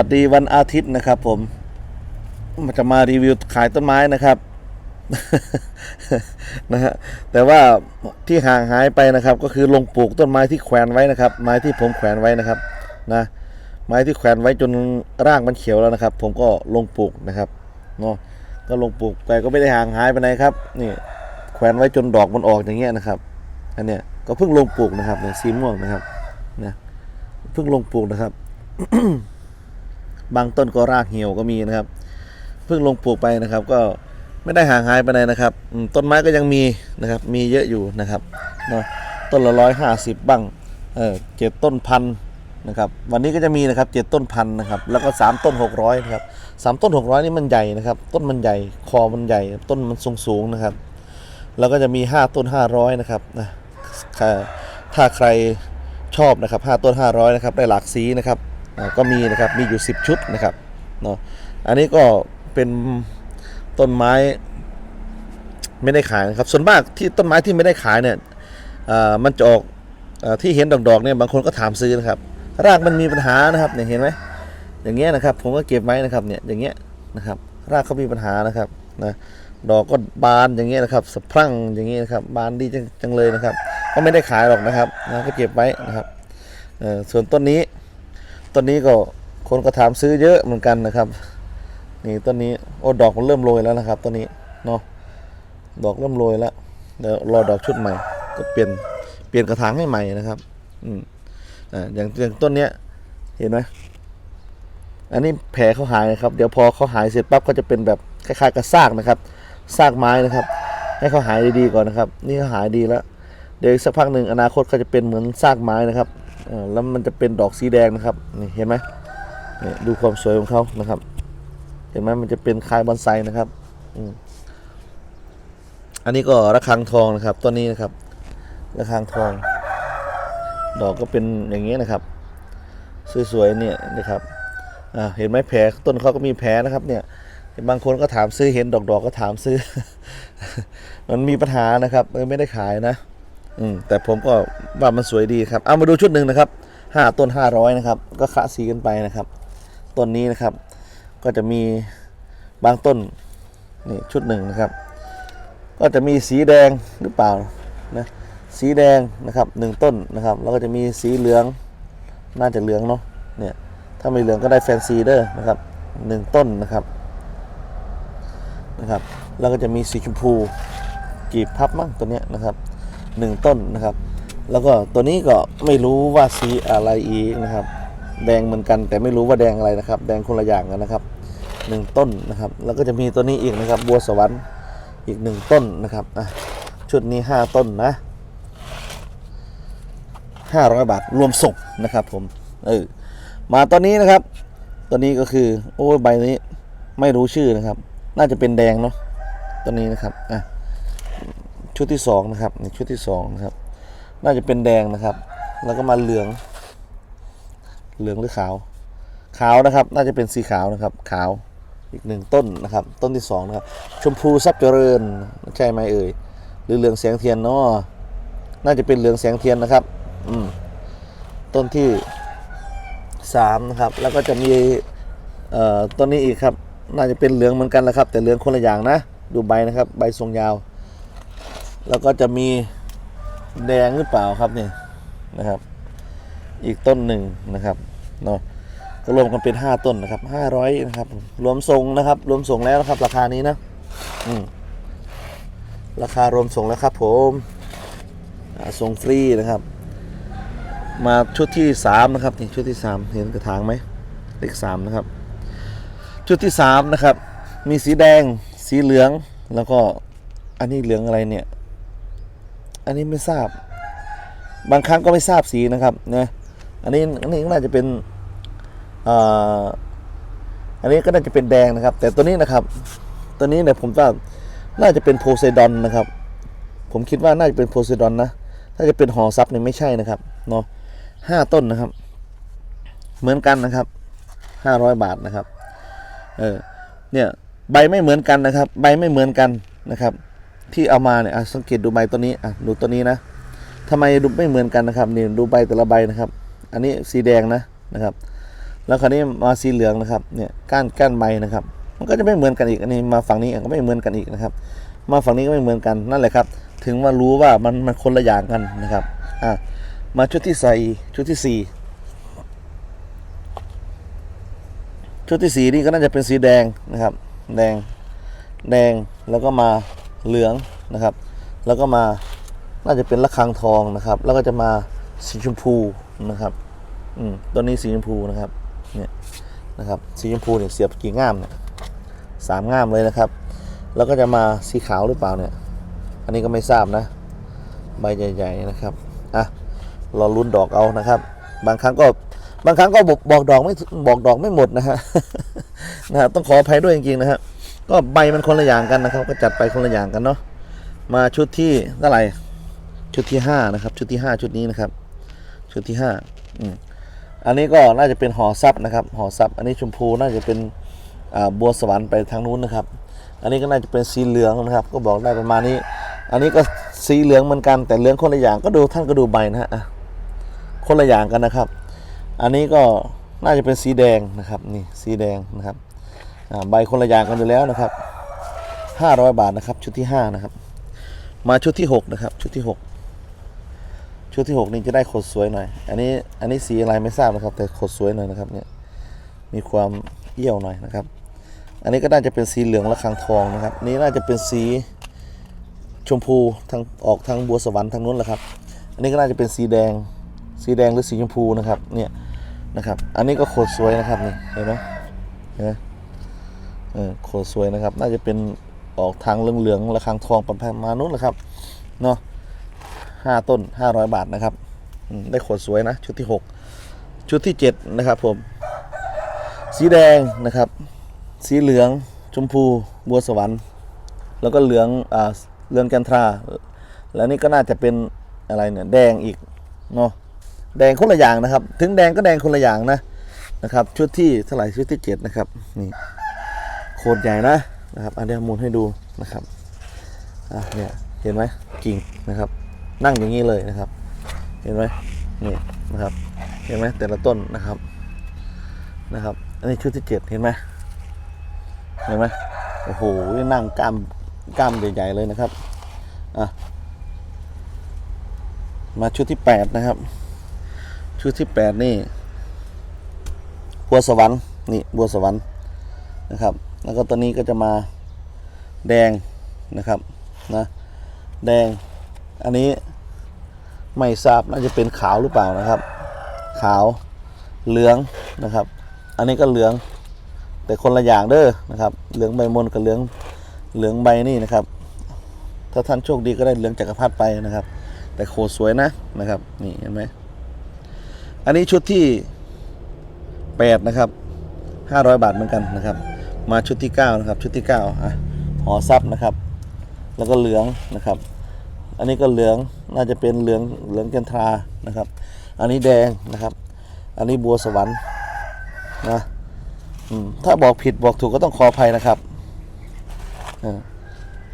สวัสดีวันอาทิตย์นะครับ ผมมันจะมารีวิวขายต้นไม้นะครับนะฮะแต่ว่าที่ห่างหายไปนะครับ ก็คือลงปลูกต้นไม้ที่แขวนไว้นะครับ ไม้ที่ผมแขวนไว้นะครับนะไม้ที่แขวนไว้จนรากมันเขียวแล้วนะครับ ผมก็ลงปลูกนะครับเนาะก็ลงปลูกแต่ก็ไม่ได้ห่างหายไปไหนครับ นี่แขวนไว้จนดอกมันออกอย่างเงี้ยนะครับ อันเนี้ยก็เพิ่งลงปลูกนะครับเนี่ยสีม่วงนะครับนะเพิ่งลงปลูกนะครับ บางต้นก็รากเหี่ยวก็มีนะครับ เพิ่งลงปลูกไปนะครับ ก็ไม่ได้ห่างหายไปไหนนะครับ ต้นไม้ก็ยังมีนะครับ มีเยอะอยู่นะครับเนาะต้นละร้อยห้าสิบบ้างเออเจ็ดต้นพันนะครับวันนี้ก็จะมีนะครับเจ็ดต้นพันนะครับแล้วก็สามต้นหกร้อยนะครับสามต้นหกร้อยนี่มันใหญ่นะครับ ต้นมันใหญ่คอมันใหญ่ ต้นมันสูงสูงนะครับ แล้วก็จะมีห้าต้นห้าร้อยนะครับนะถ้าใครชอบนะครับห้าต้นห้าร้อยนะครับได้หลากสีนะครับ ก็มีนะครับมีอยู่ 10 ชุดนะครับเนาะอันนี้ก็เป็นต้นไม้ไม่ได้ขายนะครับ ส่วนมากที่ต้นไม้ที่ไม่ได้ขายเนี่ยมันจะออกอที่เห็นดอกๆเนี่ยบางคนก็ถามซื้อนะครับ รากมันมีปัญหานะครับเนี่ยเห็นไหมอย่างเงี้ยนะครับ ผมก็เก็บไว้นะครับเนี่ยอย่างเงี้ยนะครับ รากเขามีปัญหานะครับนะดอกก็บานอย่างเงี้ยนะครับสะพรั่งอย่างเงี้ยนะครับ บานดีจังเลยนะครับ ก็ไม่ได้ขายหรอกนะครับนะก็เก็บไว้นะครับส่วนต้นนี้ ต้นนี้ก็คนก็ถามซื้อเยอะเหมือนกันนะครับ นี่ต้นนี้โอ้ดอกมันเริ่มโรยแล้วนะครับต้นนี้เนาะดอกเริ่มโรยแล้วเดี๋ยวรอดอกชุดใหม่ ก็เปลี่ยนเปลี่ยนกระถางให้ใหม่นะครับ อืมอ่าอย่างอย่างต้นเนี้ยเห็นไหมอันนี้แผลเขาหายนะครับ เดี๋ยวพอเขาหายเสร็จปั๊บก็จะเป็นแบบคล้ายๆกับซากนะครับซากไม้นะครับ ให้เขาหายดีๆก่อนนะครับ นี่เขาหายดีแล้ว เดี๋ยวอีกสักพักหนึ่งอนาคตเขาจะเป็นเหมือนซากไม้นะครับ แล้วมันจะเป็นดอกสีแดงนะครับนี่เห็นไหมนี่ดูความสวยของเขานะครับ เห็นไหมมันจะเป็นคายบอนไซนะครับออันนี้ก็ระฆังทองนะครับต้นนี้นะครับระฆังทอง ดอกก็เป็นอย่างนี้นะครับ สวยๆเนี่ยนะครับเห็นไหมแผลต้นเขาก็มีแผลนะครับ เนี่ยบางคนก็ถามซื้อเห็นดอกๆก็ถามซื้อ มันมีปัญหานะครับไม่ได้ขายนะ อืมแต่ผมก็ว่ามันสวยดีครับ เอามาดูชุดหนึ่งนะครับห้าต้นห้าร้อยนะครับ ก็คะสีกันไปนะครับ ต้นนี้นะครับ ก็จะมีบางต้นนี่ชุดหนึ่งนะครับ ก็จะมีสีแดงหรือเปล่านะสีแดงนะครับหนึ่งต้นนะครับ แล้วก็จะมีสีเหลืองน่าจะเหลืองเนาะเนี่ยถ้าไม่เหลืองก็ได้แฟนซีเดอร์นะครับหนึ่งต้นนะครับนะครับ แล้วก็จะมีสีชมพูกีบพับมั้งตัวเนี้ยนะครับ หนึ่งต้นนะครับ แล้วก็ตัวนี้ก็ไม่รู้ว่าสีอะไรอีกนะครับ แดงเหมือนกันแต่ไม่รู้ว่าแดงอะไรนะครับ แดงคนละอย่างกันนะครับหนึ่งต้นนะครับ แล้วก็จะมีตัวนี้อีกนะครับ บัวสวรรค์อีกหนึ่งต้นนะครับอะชุดนี้ห้าต้นนะห้าร้อยบาทรวมส่งนะครับ ผมเออมาตอนนี้นะครับ ตัวนี้ก็คือ โอ้ใบนี้ไม่รู้ชื่อนะครับ น่าจะเป็นแดงเนาะตัวนี้นะครับอะ ชุดที่สองนะครับในชุดที่สองนะครับ น่าจะเป็นแดงนะครับ แล้วก็มาเหลือง เหลืองหรือขาว ขาวนะครับ น่าจะเป็นสีขาวนะครับ ขาวอีกหนึ่งต้นนะครับ ต้นที่สองนะครับ ชมพูซับเจริญใช่ไหมเอ่ยหรือเหลืองแสงเทียนเนาะน่าจะเป็นเหลืองแสงเทียนนะครับ อืมต้นที่สามนะครับ แล้วก็จะมีเอ่อต้นนี้อีกครับ น่าจะเป็นเหลืองเหมือนกันแหละครับ แต่เหลืองคนละอย่างนะ ดูใบนะครับ ใบทรงยาว แล้วก็จะมีแดงหรือเปล่าครับเนี่ยนะครับ อีกต้นหนึ่งนะครับเนาะก็รวมกันเป็น5ต้นนะครับ500นะครับ รวมส่งนะครับ รวมส่งแล้วนะครับ ราคานี้นะอืมราคารวมส่งแล้วครับ ผมส่งฟรีนะครับ มาชุดที่3นะครับนี่ชุดที่3เห็นกระถางไหมเลข3นะครับ ชุดที่3นะครับ มีสีแดงสีเหลืองแล้วก็อันนี้เหลืองอะไรเนี่ย อันนี้ไม่ทราบ บางครั้งก็ไม่ทราบสีนะครับนะอันนี้อันนี้น่าจะเป็นอ่าอันนี้ก็น่าจะเป็นแดงนะครับ แต่ตัวนี้นะครับ ตัวนี้เนี่ยผมว่าน่าจะเป็นโพไซดอนนะครับ ผมคิดว่าน่าจะเป็นโพไซดอนนะถ้าจะเป็นหอซับเนี่ยไม่ใช่นะครับเนาะห้าต้นนะครับ เหมือนกันนะครับห้าร้อยบาทนะครับ เออเนี่ยใบไม่เหมือนกันนะครับ ใบไม่เหมือนกันนะครับ ที่เอามาเนี่ยสังเกตดูใบตัวนี้อะดูตัวนี้นะทำไมดูไม่เหมือนกันนะครับนี่ดูใบแต่ละใบนะครับ อันนี้สีแดงนะนะครับ แล้วคราวนี้มาสีเหลืองนะครับเนี่ยก้านก้านใบนะครับ มันก็จะไม่เหมือนกันอีกอันนี้มาฝั่งนี้ก็ไม่เหมือนกันอีกนะครับ มาฝั่งนี้ก็ไม่เหมือนกันนั่นแหละครับ ถึงว่ารู้ว่ามันมันคนละอย่างกันนะครับอะมาชุดที่ใส่ชุดที่สี่ชุดที่สี่นี่ก็น่าจะเป็นสีแดงนะครับ แดงแดงแล้วก็มา เหลืองนะครับ แล้วก็มาน่าจะเป็นระฆังทองนะครับ แล้วก็จะมาสีชมพูนะครับอืมตัวนี้สีชมพูนะครับเนี่ยนะครับสีชมพูเนี่ยเสียบกี่ง่ามเนี่ยสามง่ามเลยนะครับ แล้วก็จะมาสีขาวหรือเปล่าเนี่ย อันนี้ก็ไม่ทราบนะ ใบใหญ่ๆนะครับอะรอลุ้นดอกเอานะครับ บางครั้งก็บางครั้งก็บอกบอกดอกไม่บอกดอกไม่หมดนะฮะนะฮะต้องขออภัยด้วยจริงๆนะฮะ ก็ใบมันคนละอย่างกันนะครับ ก็จัดไปคนละอย่างกันเนาะมาชุดที่เท่าไหร่ชุดที่ห้านะครับ ชุดที่ห้าชุดนี้นะครับ ชุดที่ห้าอืมอันนี้ก็น่าจะเป็นหอซับนะครับหอซับอันนี้ชมพูน่าจะเป็นบัวสวรรค์ไปทางนู้นนะครับ อันนี้ก็น่าจะเป็นสีเหลืองนะครับ ก็บอกได้ประมาณนี้ อันนี้ก็สีเหลืองเหมือนกันแต่เหลืองคนละอย่างก็ดูท่านก็ดูใบนะฮะคนละอย่างกันนะครับ อันนี้ก็น่าจะเป็นสีแดงนะครับนี่สีแดงนะครับ ใบคนละอย่างกันอยู่แล้วนะครับ500บาทนะครับ ชุดที่ห้านะครับ มาชุดที่หกนะครับ ชุดที่หกชุดที่6นี่จะได้ขดสวยหน่อย อันนี้อันนี้สีอะไรไม่ทราบนะครับ แต่ขดสวยหน่อยนะครับเนี่ยมีความเอี่ยวหน่อยนะครับ อันนี้ก็น่าจะเป็นสีเหลืองและคางทองนะครับ นี่น่าจะเป็นสีชมพูทางออกทางบัวสวรรค์ทางนู้นแหละครับ อันนี้ก็น่าจะเป็นสีแดง สีแดงหรือสีชมพูนะครับ เนี่ยนะครับ อันนี้ก็โคตรสวยนะครับนี่เห็นไหมเห็นไหม โคตรสวยนะครับ น่าจะเป็นออกทางเหลืองๆและคางทองประมาณนู้นแหละครับเนาะห้าต้นห้าร้อยบาทนะครับ ได้ขวดสวยนะ ชุดที่หกชุดที่เจ็ดนะครับผม สีแดงนะครับ สีเหลืองชมพูบัวสวรรค์แล้วก็เหลืองอ่าเหลืองกันทรา แล้วนี่ก็น่าจะเป็นอะไรเนี่ยแดงอีกเนาะแดงคนละอย่างนะครับ ถึงแดงก็แดงคนละอย่างนะนะครับ ชุดที่เท่าไหร่ชุดที่เจ็ดนะครับนี่ โคตรใหญ่นะนะครับอันเดียมุนให้ดูนะครับอะเนี่ยเห็นไหมกิ่งนะครับ นั่งอย่างนี้เลยนะครับ เห็นไหมนี่นะครับ เห็นไหมแต่ละต้นนะครับนะครับ อันนี้ชุดที่เจ็ดเห็นไหมเห็นไหมโอ้โหนั่งกล้ามกล้ามใหญ่ๆเลยนะครับอะมาชุดที่แปดนะครับ ชุดที่แปดนี่บัวสวรรค์นี่บัวสวรรค์นะครับ แล้วก็ตัวนี้ก็จะมาแดงนะครับนะแดงอันนี้ไม่ทราบน่าจะเป็นขาวหรือเปล่านะครับ ขาวเหลืองนะครับ อันนี้ก็เหลืองแต่คนละอย่างเด้อนะครับ เหลืองใบมนกับเหลืองเหลืองใบนี่นะครับ ถ้าท่านโชคดีก็ได้เหลืองจักรพรรดิไปนะครับ แต่โคสวยนะนะครับนี่เห็นไหมอันนี้ชุดที่แปดนะครับห้าร้อยบาทเหมือนกันนะครับ มาชุดที่เก้านะครับ ชุดที่เก้าอะหอซับนะครับ แล้วก็เหลืองนะครับ อันนี้ก็เหลืองน่าจะเป็นเหลืองเหลืองกันทรานะครับ อันนี้แดงนะครับ อันนี้บัวสวรรค์นะถ้าบอกผิดบอกถูกก็ต้องขออภัยนะครับ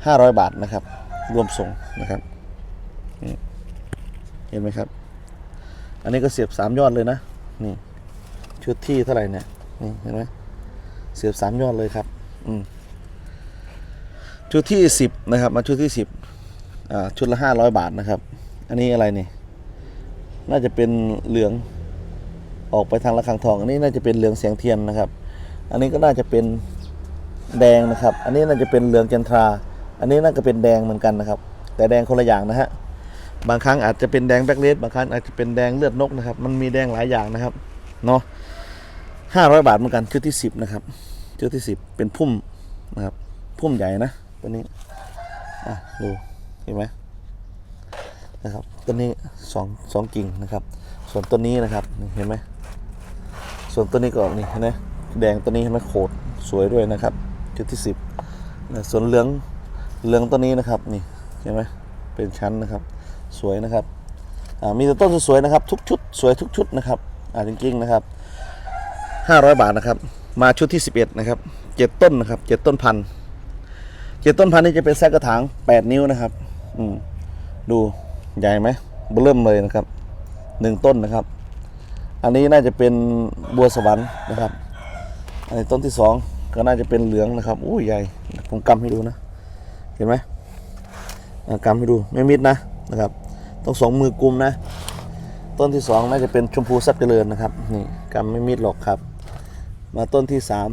ห้าร้อยบาทนะครับ รวมส่งนะครับ เห็นไหมครับ อันนี้ก็เสียบสามยอดเลยนะ นี่ ชุดที่เท่าไหร่เนี่ย นี่เห็นไหม เสียบสามยอดเลยครับ อืมชุดที่สิบนะครับ มาชุดที่สิบอ่าชุดละห้าร้อยบาทนะครับ อันนี้อะไรนี่ น่าจะเป็นเหลือง ออกไปทางระฆังทอง อันนี้น่าจะเป็นเหลืองเสียงเทียนนะครับ อันนี้ก็น่าจะเป็นแดงนะครับ อันนี้น่าจะเป็นเหลืองจันทรา อันนี้น่าจะเป็นแดงเหมือนกันนะครับ แต่แดงคนละอย่างนะฮะบางครั้งอาจจะเป็นแดงแบล็คเลสบางครั้งอาจจะเป็นแดงเลือดนกนะครับ มันมีแดงหลายอย่างนะครับ เนาะ ห้าร้อยบาทเหมือนกันชุดที่สิบนะครับชุดที่สิบเป็นพุ่มนะครับพุ่มใหญ่นะตัวนี้อะดูเห็นไหมนะครับต้นนี้สองสองกิ่งนะครับ ส่วนต้นนี้นะครับเห็นไหมส่วนต้นนี้ก็นี่เห็นไหมแดงต้นนี้เห็นไหมโขดสวยด้วยนะครับจุดที่สิบส่วนเหลืองเหลืองต้นนี้นะครับนี่เห็นไหมเป็นชั้นนะครับ สวยนะครับมีแต่ต้นสวยๆนะครับ ทุกชุดสวยทุกชุดนะครับอ่าจริงๆนะครับ ห้าร้อยบาทนะครับ มาชุดที่สิบเอ็ดนะครับเจ็ดต้นนะครับเจ็ดต้นพันธุ์เจ็ดต้นพันธุ์นี่จะเป็นแซกกระถางแปดนิ้วนะครับ อืมดูใหญ่ไหมเบิ่มเลยนะครับหนึ่งต้นนะครับ อันนี้น่าจะเป็นบัวสวรรค์นะครับ อันนี้ต้นที่สองก็น่าจะเป็นเหลืองนะครับอู้ใหญ่ ผมกำให้ดูนะ เห็นไหมกำให้ดูไม่มิดนะนะครับ ต้องสองมือกุมนะต้นที่สองน่าจะเป็นชมพูซับเจริญนะครับ นี่กำไม่มิดหรอกครับ มาต้นที่สาม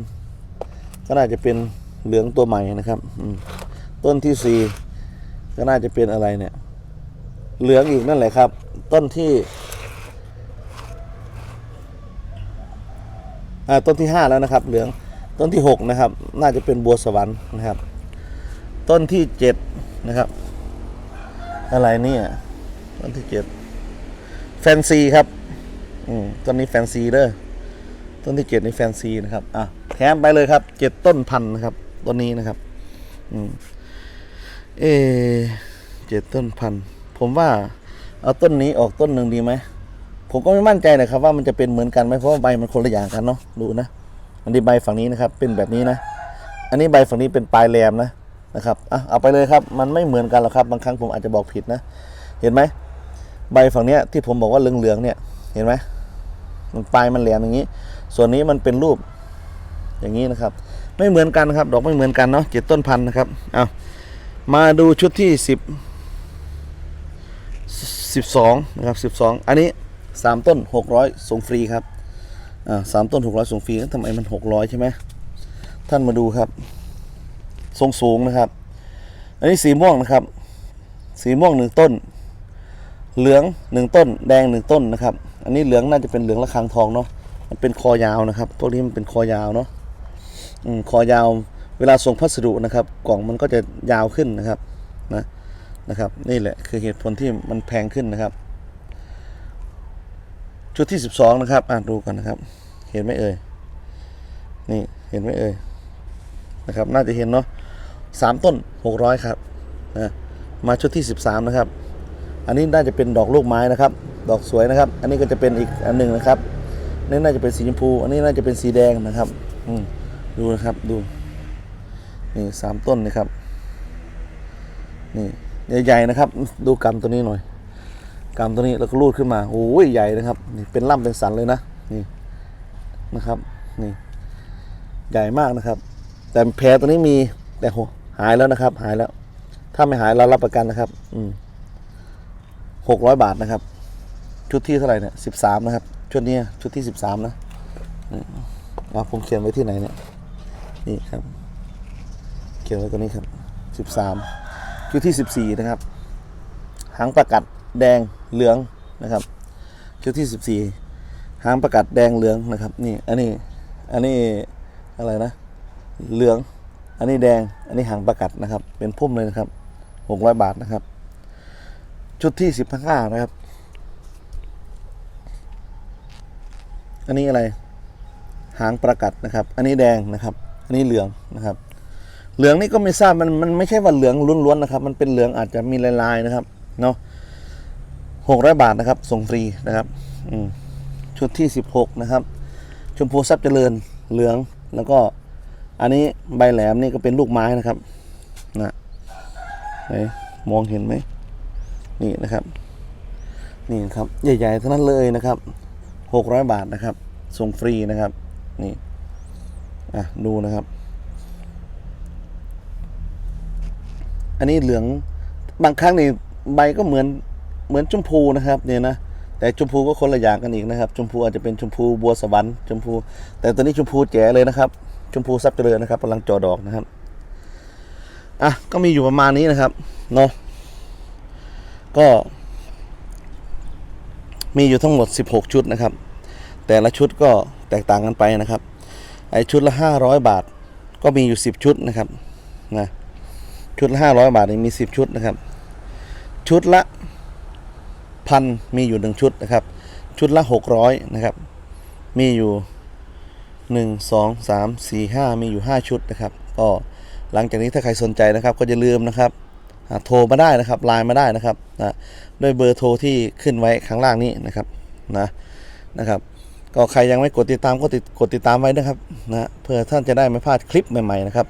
ก็น่าจะเป็นเหลืองตัวใหม่นะครับต้นที่สี่ก็น่าจะเป็นอะไรเนี่ย เหลืองอีกนั่นแหละครับ ต้นที่อต้นที่5แล้วนะครับ เหลืองต้นที่6นะครับ น่าจะเป็นบัวสวรรค์นะครับ ต้นที่7นะครับ อะไรเนี่ยต้นที่7แฟนซีครับ อืมต้นนี้แฟนซีเด้อ ต้นที่7นี่แฟนซีนะครับอะแถมไปเลยครับเจ็ดต้นพันธุ์นะครับต้นนี้นะครับอืมเอเจ็ดต้นพันธุ์ผมว่าเอาต้นนี้ออกต้นหนึ่งดีไหมผมก็ไม่มั่นใจนะครับ ว่ามันจะเป็นเหมือนกันไหมเพราะว่าใบมันคนละอย่างกันเนาะดูนะอันนี้ใบฝั่งนี้นะครับ เป็นแบบนี้นะ อันนี้ใบฝั่งนี้เป็นปลายแหลมนะนะครับอะเอาไปเลยครับมันไม่เหมือนกันหรอกครับ บางครั้งผมอาจจะบอกผิดนะ เห็นไหมใบฝั่งเนี้ยที่ผมบอกว่าเหลืองๆเนี่ยเห็นไหมมันปลายมันแหลมอย่างนี้ ส่วนนี้มันเป็นรูปอย่างนี้นะครับ ไม่เหมือนกันนะครับ ดอกไม่เหมือนกันเนาะเจ็ดต้นพันธุ์นะครับเอามาดูชุดที่สิบสิบสองนะครับสิบสองอันนี้สามต้นหกร้อยส่งฟรีครับอ่าสามต้นหกร้อยส่งฟรีทำไมมันหกร้อยใช่ไหมท่านมาดูครับ ทรงสูงนะครับ อันนี้สีม่วงนะครับ สีม่วงหนึ่งต้น เหลืองหนึ่งต้น แดงหนึ่งต้นนะครับ อันนี้เหลืองน่าจะเป็นเหลืองระฆังทองเนาะ มันเป็นคอยาวนะครับ พวกนี้มันเป็นคอยาวเนาะอคอยาว เวลาส่งพัสดุนะครับ กล่องมันก็จะยาวขึ้นนะครับ นะนะครับ นี่แหละคือเหตุผลที่มันแพงขึ้นนะครับ ชุดที่ 12 นะครับอ่านดูกันนะครับ เห็นไหมเอ่ย นี่เห็นไหมเอ่ย นะครับ น่าจะเห็นเนาะสามต้น 600 ครับ นะ มาชุดที่ 13 นะครับ อันนี้น่าจะเป็นดอกลูกไม้นะครับ ดอกสวยนะครับ อันนี้ก็จะเป็นอีกอันหนึ่งนะครับ นี่น่าจะเป็นสีชมพู อันนี้น่าจะเป็นสีแดงนะครับ อืมดูนะครับดู นี่สามต้นนะครับ นี่ใหญ่ๆนะครับ ดูกำตัวนี้หน่อยกำตัวนี้แล้วก็รูดขึ้นมาโอ้ยใหญ่นะครับ นี่เป็นล่ำเป็นสันเลยนะนี่นะครับ นี่ ใหญ่มากนะครับ แต่แผลตัวนี้มีแต่โหหายแล้วนะครับ หายแล้ว ถ้าไม่หายเรารับประกันนะครับ อืมหกร้อยบาทนะครับ ชุดที่เท่าไหร่เนี่ยสิบสามนะครับ ชุดนี้ชุดที่สิบสามนะเอาผมเขียนไว้ที่ไหนเนี่ยนี่ครับเขียนไว้ตัวนี้ครับสิบสามชุดที่สิบสี่นะครับ หางประกัดแดงเหลืองนะครับชุดที่สิบสี่หางประกัดแดงเหลืองนะครับนี่อันนี้อันนี้อะไรนะ เหลือง อันนี้แดง อันนี้หางประกัดนะครับ เป็นพุ่มเลยนะครับหกร้อยบาทนะครับ ชุดที่สิบห้านะครับ อันนี้อะไรหางประกัดนะครับ อันนี้แดงนะครับ อันนี้เหลืองนะครับ เหลืองนี่ก็ไม่ทราบมันมันไม่ใช่ว่าเหลืองล้วนๆนะครับ มันเป็นเหลืองอาจจะมีลายๆนะครับเนาะหกร้อยบาทนะครับ ส่งฟรีนะครับอชุดที่สิบหกนะครับ ชมพูซับเจริญเหลืองแล้วก็อันนี้ใบแหลมนี่ก็เป็นลูกไม้นะครับนะไหนมองเห็นไหมนี่นะครับ นี่ครับ ใหญ่ๆเท่านั้นเลยนะครับ หกร้อยบาทนะครับ ส่งฟรีนะครับ นี่ อะ ดูนะครับ อันนี้เหลือง บางครั้งนี่ใบก็เหมือน เหมือนชมพูนะครับ เนี่ยนะ แต่ชมพูก็คนละอย่างกันอีกนะครับ ชมพูอาจจะเป็นชมพูบัวสวรรค์ชมพู แต่ตัวนี้ชมพูแจ๋เลยนะครับ ชมพูซับเจริญนะครับกำลังจอดอกนะครับ อะ ก็มีอยู่ประมาณนี้นะครับ เนาะ ก็ มีอยู่ทั้งหมด 16 ชุดนะครับ แต่ละชุดก็แตกต่างกันไปนะครับไอชุดละ 500 บาทก็มีอยู่ 10 ชุดนะครับนะชุดละห้าร้อยบาทนี่มีสิบชุดนะครับ ชุดละพันมีอยู่หนึ่งชุดนะครับ ชุดละหกร้อยนะครับ มีอยู่หนึ่งสองสามสี่ห้ามีอยู่ห้าชุดนะครับก็หลังจากนี้ถ้าใครสนใจนะครับ ก็อย่าลืมนะครับ โทรมาได้นะครับไลน์มาได้นะครับนะด้วยเบอร์โทรที่ขึ้นไว้ข้างล่างนี้นะครับนะนะครับ ก็ใครยังไม่กดติดตามก็ติดกดติดตามไว้นะครับนะเพื่อท่านจะได้ไม่พลาดคลิปใหม่ๆนะครับ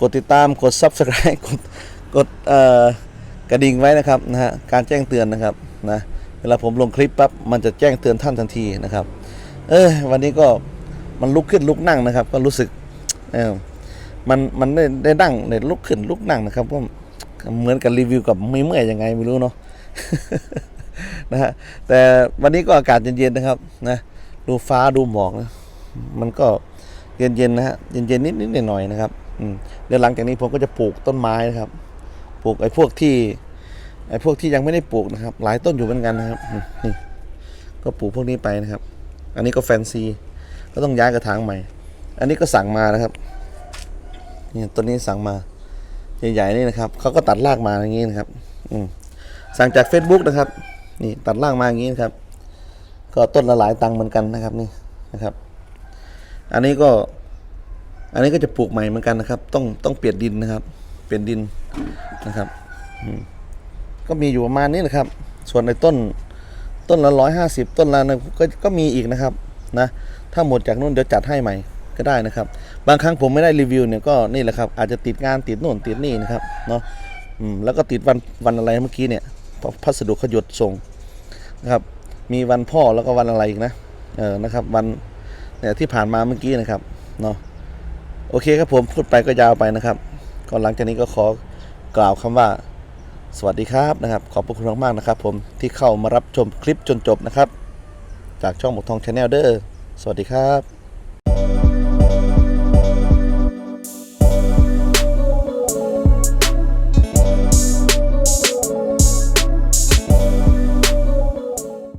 กดติดตามกด subscribe กดกดเอ่อกระดิ่งไว้นะครับนะฮะการแจ้งเตือนนะครับนะเวลาผมลงคลิปปั๊บมันจะแจ้งเตือนท่านทันทีนะครับ เออวันนี้ก็มันลุกขึ้นลุกนั่งนะครับ ก็รู้สึกเออมันมันได้ได้นั่งได้ลุกขึ้นลุกนั่งนะครับก็ เหมือนกับรีวิวกับไม่เมื่อยยังไงไม่รู้เนาะนะฮะแต่วันนี้ก็อากาศเย็นๆนะครับนะดูฟ้าดูหมอกนะมันก็เย็นๆนะฮะเย็นๆนิดๆหน่อยๆนะครับเดี๋ยวหลังจากนี้ผมก็จะปลูกต้นไม้นะครับ ปลูกไอ้พวกที่ไอ้พวกที่ยังไม่ได้ปลูกนะครับ หลายต้นอยู่เหมือนกันนะครับนี่ก็ปลูกพวกนี้ไปนะครับ อันนี้ก็แฟนซีก็ต้องย้ายกระถางใหม่ อันนี้ก็สั่งมานะครับนี่ต้นนี้สั่งมา ใหญ่ๆนี่นะครับเขาก็ตัดรากมาอย่างนี้นะครับ อืสั่งจาก Facebook นะครับ นี่ตัดรากมาอย่างนี้นะครับ ก็ต้นละหลายตังค์เหมือนกันนะครับนี่นะครับ อันนี้ก็ อันนี้ก็จะปลูกใหม่เหมือนกันนะครับ ต้องต้องเปลี่ยนดินนะครับ เปลี่ยนดินนะครับก็มีอยู่ประมาณนี้นะครับ ส่วนในต้นต้นละร้อยห้าสิบต้นละนึงก็ก็มีอีกนะครับนะ ถ้าหมดจากนู่นเดี๋ยวจัดให้ใหม่ ก็ได้นะครับ บางครั้งผมไม่ได้รีวิวเนี่ยก็นี่แหละครับ อาจจะติดงานติดโน่นติดนี่นะครับเนาะอืมแล้วก็ติดวันวันอะไรเมื่อกี้เนี่ยพัสดุขยุดส่งนะครับ มีวันพ่อแล้วก็วันอะไรอีกนะเออนะครับ วันเนี่ยที่ผ่านมาเมื่อกี้นะครับเนาะโอเคครับผมพูดไปก็ยาวไปนะครับก่อนหลังจากนี้ก็ขอกล่าวคำว่าสวัสดีครับนะครับ ขอบพระคุณมากๆนะครับ ผมที่เข้ามารับชมคลิปจนจบนะครับ จากช่องหมกทองชาแนลเด้อสวัสดีครับ